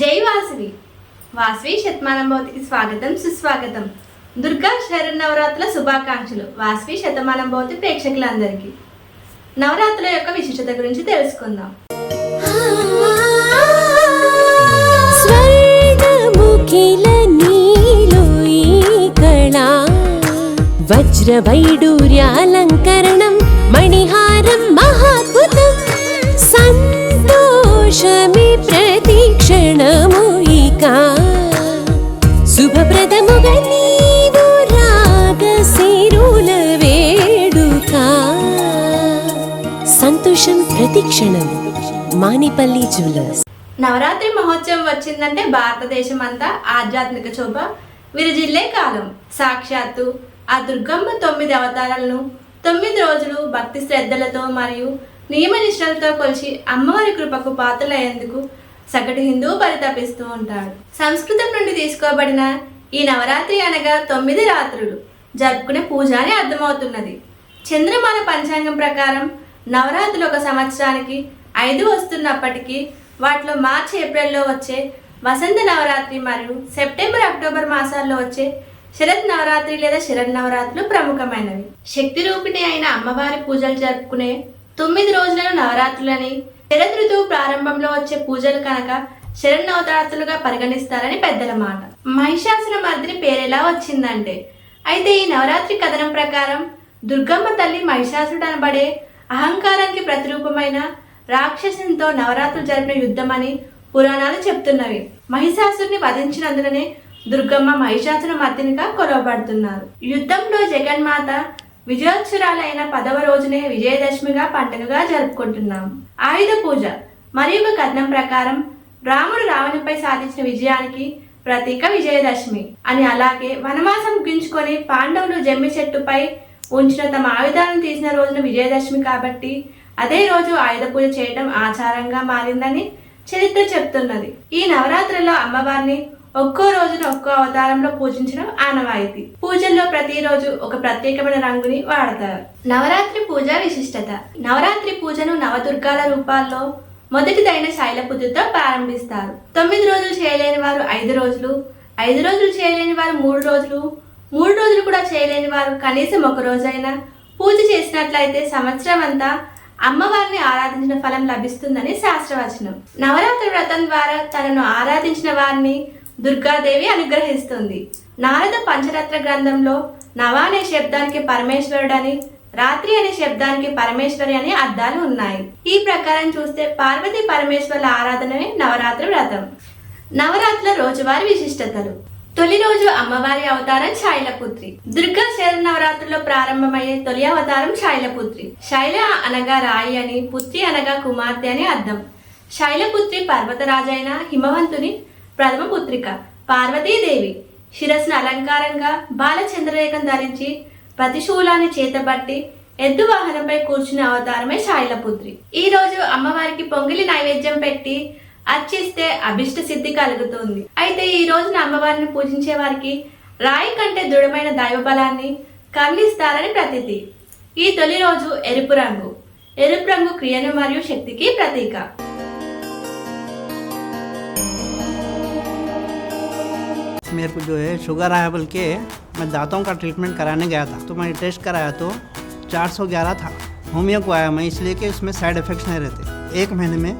జై వాసవి. వాసవి శతమానంభవతికి స్వాగతం సుస్వాగతం. దుర్గా శరన్నవరాత్రుల శుభాకాంక్షలు. వాసవి శతమానం భవతి ప్రేక్షకులందరికీ. నవరాత్రుల యొక్క విశిష్టత గురించి తెలుసుకుందాం. వజ్ర వైడూర్యాలంకరణం మణిహా ప్రతిక్షణం మానిపల్లి జ్యువెలర్స్. నవరాత్రి మహోత్సవం వచ్చిందంటే భారతదేశం అంతా ఆధ్యాత్మిక శోభ విరజిల్లే కాలం. సాక్షాత్తు ఆ దుర్గమ్మ తొమ్మిది అవతారాలను తొమ్మిది రోజులు భక్తి శ్రద్ధలతో మరియు నియమ నిష్టలతో కొలిచి అమ్మవారి కృపకు పాత్రలయ్యేందుకు సగటు హిందువు పరితపిస్తూ ఉంటాడు. సంస్కృతం నుండి తీసుకోబడిన ఈ నవరాత్రి అనగా తొమ్మిది రాత్రులు. జరుపుకునే పూజ అని అర్థమవుతున్నది. చంద్రమాన పంచాంగం ప్రకారం నవరాత్రులు ఒక సంవత్సరానికి ఐదు వస్తున్నప్పటికీ వాటిలో మార్చి ఏప్రిల్లో వచ్చే వసంత నవరాత్రి మరియు సెప్టెంబర్ అక్టోబర్ మాసాల్లో వచ్చే శరత్ నవరాత్రి లేదా శరత్ నవరాత్రులు ప్రముఖమైనవి. శక్తి రూపిణి అయిన అమ్మవారి పూజలు జరుపుకునే తొమ్మిది రోజులను నవరాత్రులని శరద్ ఋతువు ప్రారంభంలో వచ్చే పూజలు కనుక శరణ్ నవరాత్రులుగా పరిగణిస్తారని పెద్దల మాట. మహిషాసుర మర్దిని పేరెలా వచ్చిందంటే అయితే ఈ నవరాత్రి కథనం ప్రకారం దుర్గమ్మ తల్లి మహిషాసురుడు అనబడే అహంకారానికి ప్రతిరూపమైన రాక్షసునితో నవరాత్రులు జరిపిన యుద్ధమని పురాణాలు చెప్తున్నవి. మహిషాసురుని వధించినందుననే దుర్గమ్మ మహిషాసుర మర్దినిగా కొలవబడుతున్నారు యుద్ధంలో జగన్మాత విజయోత్సరాలైన పదవ రోజునే విజయదశమిగా పండుగగా జరుపుకుంటున్నాం. ఆయుధ పూజ మరి ఒక కథనం ప్రకారం రాముడు రావణుపై సాధించిన విజయానికి ప్రతీక విజయదశమి. అని అలాగే వనవాసం ముగించుకొని పాండవులు జమ్మి చెట్టుపై ఉంచిన తమ ఆయుధాలను తీసిన రోజున విజయదశమి కాబట్టి అదే రోజు ఆయుధ పూజ చేయటం ఆచారంగా మారిందని చరిత్ర చెప్తున్నది. ఈ నవరాత్రిలో అమ్మవారిని ఒక్కో రోజున ఒక్కో అవతారంలో పూజించడం ఆనవాయితీ. పూజల్లో ప్రతిరోజు ఒక ప్రత్యేకమైన రంగుని వాడతారు. నవరాత్రి పూజ విశిష్టత. నవరాత్రి పూజను నవదుర్గాల రూపాల్లో మొదటిదైన శైలపుత్రితో ప్రారంభిస్తారు. తొమ్మిది రోజులు చేయలేని వారు ఐదు రోజులు ఐదు రోజులు చేయలేని వారు మూడు రోజులు మూడు రోజులు కూడా చేయలేని వారు కనీసం ఒక రోజైనా పూజ చేసినట్లయితే సంవత్సరం అంతా అమ్మవారిని ఆరాధించిన ఫలం లభిస్తుందని శాస్త్రవచనం. నవరాత్రి వ్రతం ద్వారా తనను ఆరాధించిన వారిని దుర్గాదేవి అనుగ్రహిస్తుంది. నారద పంచరత్న గ్రంథంలో నవ అనే శబ్దానికి పరమేశ్వరుడని రాత్రి అనే శబ్దానికి పరమేశ్వరి అనే అర్థాలు ఉన్నాయి. ఈ ప్రకారం చూస్తే పార్వతీ పరమేశ్వరుల ఆరాధనమే నవరాత్రి వ్రతం. నవరాత్రుల రోజువారీ విశిష్టతలు. తొలి రోజు అమ్మవారి అవతారం శైలపుత్రి. దుర్గా శరన్నవరాత్రుల్లో ప్రారంభమయ్యే తొలి అవతారం శైలపుత్రి. శైల అనగా రాయి అని పుత్రి అనగా కుమార్తె అని అర్థం. శైలపుత్రి పర్వతరాజైన హిమవంతుని ప్రథమ పుత్రిక పార్వతీదేవి. శిరస్సును అలంకారంగా బాలచంద్రరేఖం ధరించి ప్రతిశూలాన్ని చేతబట్టి ఎద్దు వాహనంపై కూర్చునే అవతారమే శైలపుత్రి. ఈ రోజు అమ్మవారికి పొంగిలి నైవేద్యం పెట్టి అర్చిస్తే అభిష్ట సిద్ధి కలుగుతుంది అయితే ఈ రోజున అమ్మవారిని పూజించే వారికి రాయి కంటే దృఢమైన దైవ బలాన్ని కర్ణిస్తారని ప్రతీతి ఈ తొలి రోజు ఎరుపు రంగు ఎరుపు రంగు క్రియను మరియు శక్తికి ప్రతీక मेरे को जो है शुगर आया बोल के मैं दांतों का ट्रीटमेंट कराने गया था तो मैंने टेस्ट कराया तो 411 था होमियो को आया मैं इसलिए कि उसमें साइड इफ़ेक्ट्स नहीं रहते एक महीने में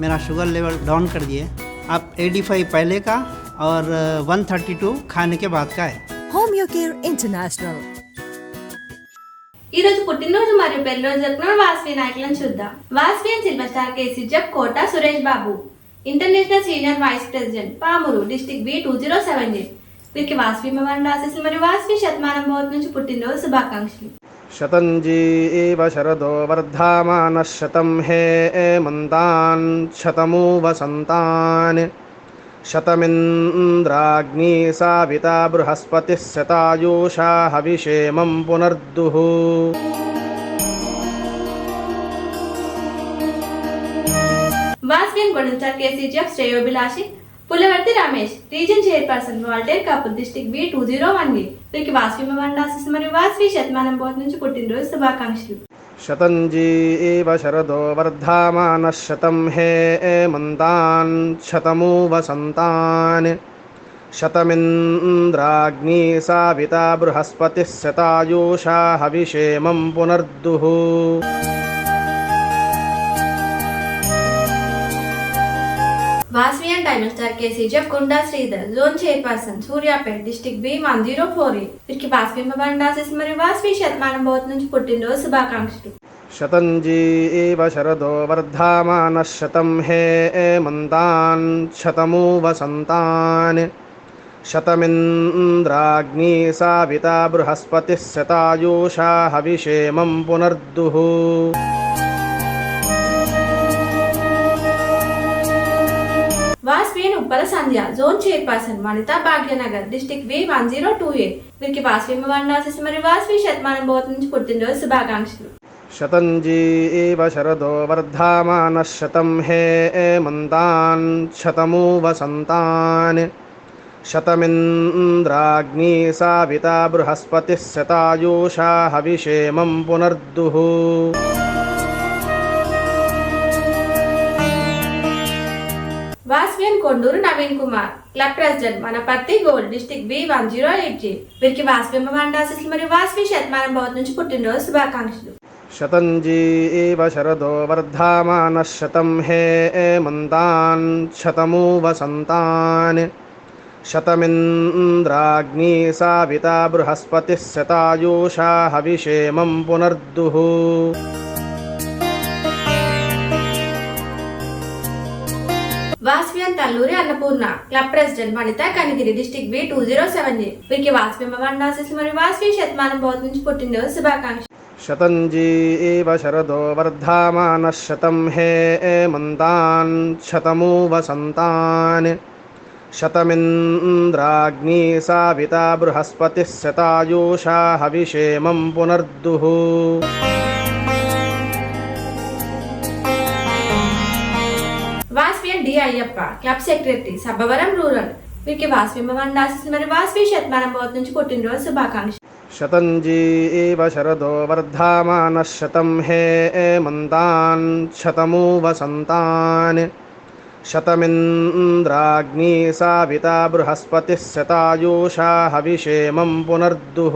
मेरा शुगर लेवल डाउन कर दिए अब 85 पहले का और 132 खाने के बाद का है Home Care International. ఈ రోజు పుట్టినరోజు మరియు పెళ్లి రోజు జరుపుకున్న వాస్వి నాయకులను చూద్దాం Vasavi and silver star KC jab Kota Suresh Babu international senior vice president Pamuru district B two zero seven eight వీరికి వాస్వి మవాండ ఆశీస్సులు మరియు వాస్వి శతమానం భవత్ నుంచి పుట్టినరోజు శుభాకాంక్షలు शतञ्जी एव शरदो वर्धामानः शतं हे एमन्तान् शतमू वसन्तान् शतमिन्द्राग्नी साविता बृहस्पतिः शतायुषा हविषेमं पुनर्दुः वास्विन गुणंचा केसी जप श्रेयोभिलाषी శ్రేయోభిలాషి Pulavarthi Ramesh region chairperson Waltair couple district B two zero one eight వీరికి వాస్వి మవాండ ఆశీస్సులు మరియు వాస్వి శతమానం భవత్ నుంచి పుట్టినరోజు శుభాకాంక్షలు शतञ्जी एव शरदो वर्धामानः शतं हे एमन्तान् शतमु वसन्तान् शतमिन्द्राग्नी साविता बृहस्पतिः शतायुषा हविषेमं पुनर्दुः వాస్వియన్ డైనోస్టార్ KCGF Gunda Sridhar zone chairperson Suryapet district B one zero four eight వీరికి బాస్వింపబండాసిస్ మరియు వాస్వి శతమానం భవత్ నుంచి పుట్టినరోజు శుభాకాంక్షలు. శతంజీ ఇవ శరదో వర్ధమాన శతం హే మంతాన్ శతమూ వసంతాన్ శతమింద్రాగ్ని సావిత బృహస్పతి శతాయూషా హవిషేమం పునర్దుః. Vasavian Uppala Sandhya zone chairperson Vanitha Bhagyanagar district B one zero two eight వీరికి వాస్వి బండాసిస్ మరియు వాస్వి శతమానం బోత్ నుంచి పుట్టినరోజు శుభాకాంక్షలు शतञ्जी एव शरदो वर्धामानः शतं हे एमन्तान् शतमु वसन्तान् शतमिन्द्राग्नी साविता बृहस्पतिः शतायुषा हविषेमं पुनर्दुः MLA Konduru Naveen Kumar. Club president మన పత్తి gold district B one zero eight G. వీరికి వాస్పిమ మండాసిస్లు మరియు వాస్వి శతమానం భవత్ నుంచి పుట్టినరోజు శుభాకాంక్షలు. శతంజీ ఏవ శరదో వర్ధమాన శతం హే మంతాన్ శతమూ వసంతాన్ శతమింద్రాగ్ని సావిత బృహస్పతి శతాయూషా హవిషేమం పునర్దుః. Vasavian Talluri Annapurna club president Vanitha Kanigiri district B two zero seven G వీరికి వాస్వి మండాసిస్ మరియు వాస్వి శతమానం భవత్ నుంచి పుట్టినరోజు శుభాకాంక్షలు शतञ्जी एव शरदो वर्धामानः शतं हे एमन्तान् शतमु वसन्तान् शतमिन्द्राग्नी साविता बृहस्पतिः शतायुषा हविषेमं पुनर्दुः Ayyappa. Club secretary Sabbavaram rural. వీరికి వాసవిమ్మవాన్ని ఆశిస్తుంది మరి వాసవి శతమానం బోత్ నుంచి పుట్టినరోజు శుభాకాంక్ష శతంజీ ఇవ శరదో వర్ధమాన శతం హే మంతాన్ శతమూ వసంతాన్ శతమింద్రాగ్ని సావిత బృహస్పతి శతాయూషా హవిషేమం పునర్దుః.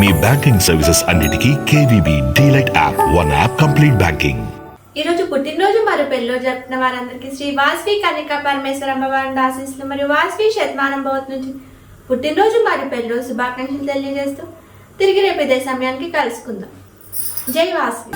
మీ బ్యాంకింగ్ సర్వీసెస్ అన్నిటికీ KVB DLite app one app complete banking. ఈ రోజు పుట్టినరోజు మరియు పెళ్ళిరోజు జరుపుకున్న వారందరికీ శ్రీ వాస్వి కన్యకా పరమేశ్వర అమ్మవారి ఆశీస్సులు మరియు వాస్వి శతమానం భవత్ నుంచి పుట్టినరోజు మరియు పెళ్ళిరోజు శుభాకాంక్షలు తెలియజేస్తూ తిరిగి రేపు ఇదే సమయానికి కలుసుకుందాం. జై వాస్వి.